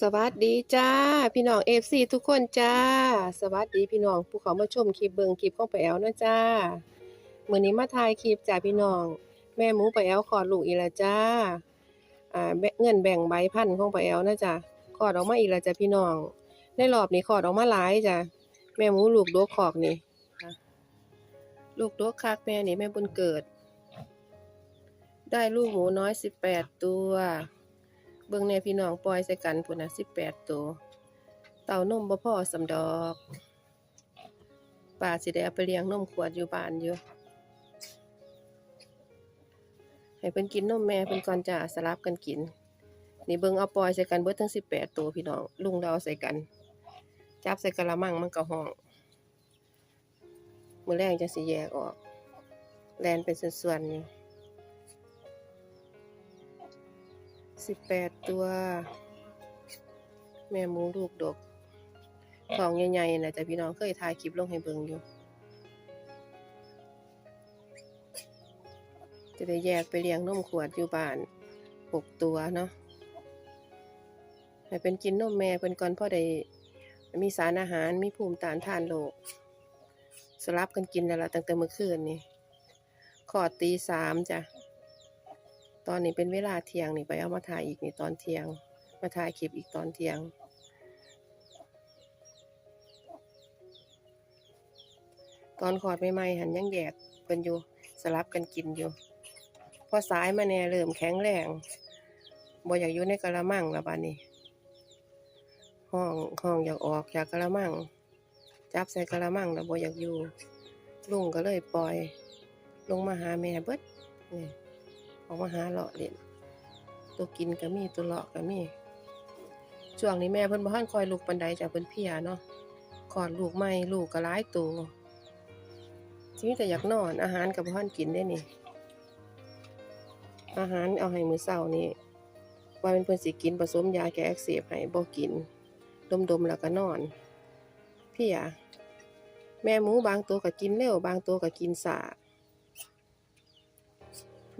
สวัสดีจ้า พี่น้องเอฟซีทุกคนจ้า สวัสดีพี่น้องผู้เขามาชมคลิปเบิงคลิปของปแอลนะจ้าเมื้อนี้มาถ่ายคลิปจ้าพี่น้อง แม่หมูปแอลคลอดลูกอีล้วจ้าอ่าเงินแบ่งใบพันของปแอลนะจ้าคลอดออกมาอีล้วจ้าพี่น้องในรอบนี้คลอดออกมาหลายจ้าแม่หมูลูกโดกขอกนี่ลูกโดกคักแม่นี่แม่บุญเกิด ได้ลูกหมูน้อยสิบแปดตัว เบิ่งแน่พี่น้องปล่อยใส่กันพุ่นน่ะ18ตัว เต่านมบ่พ่อสำดอกป้าสิได้เอาไปเลี้ยงนมขวดอยู่บ้านอยู่ให้เพิ่นกินนมแม่เพิ่นก่อนจ้าสลับกันกิน นี่เบิ่งเอาปล่อยใส่กันเบิดทั้ง18ตัวพี่น้องลุงเราเอาใส่กัน จับใส่กะละมังมันก็ห้องมือแรงจังสิแยกออก แลนเป็นส่วนๆอยู่ สิบแปดตัว แม่หมูลูกดกของใหญ่ๆนะแต่พี่น้องเคยถ่ายคลิปลงให้เบิ่งอยู่ จะได้แยกไปเลี้ยงนมขวดอยู่บ้านหกตัวเนาะให้เป็นกินนมแม่เป็นก่อนพ่อได้มีสารอาหารมีภูมิต้านทานโรคสลับกันกินแล้วล่ะตั้งแต่เมื่อคืนนี่ขอดตีสามจ้ะ ตอนนี้เป็นเวลาเที่ยงนี่ไปเอามาถ่ายอีกนี่ตอนเที่ยง มาถ่ายคลิปอีกตอนเที่ยง ตอนขอดใหม่ๆหันยังแยกเป็นอยู่สลับกันกินอยู่ พอสายมาแน่เริ่มแข็งแรงบ่อยากอยู่ในกะละมังแล้วบัดนี้ ห้องห้องอยากออกจากกะละมัง จับใส่กะละมังแล้วบ่อยากอยู่ลุงก็เลยปล่อย ลงมาหาแม่เบิดนี่ ออกมาหาเลาะเล่นตัวกินก็มีตัวเลาะก็มีช่วงนี้แม่เพิ่นบ่ทันคอยลูกปานใดจากเพิ่นเพียเนาะคอดลูกใหม่ลูกก็หลายตัวสิมีแต่อยากนอนอาหารก็บ่ทันกินได้นี่ อาหารเอาให้มื้อเช้านี่ว่าเป็นเพิ่นสิกินผสมยาแก้อักเสบให้บ่กิน ดมๆแล้วก็นอนเพียแม่หมูบางตัวก็กินเร็วบางตัวก็กินช้า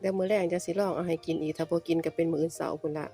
แล้วมื้อแรงจังสิลองเอาให้กินอีกถ้าบ่กินก็เป็นมื้ออื่นเสาร์พุ่นละ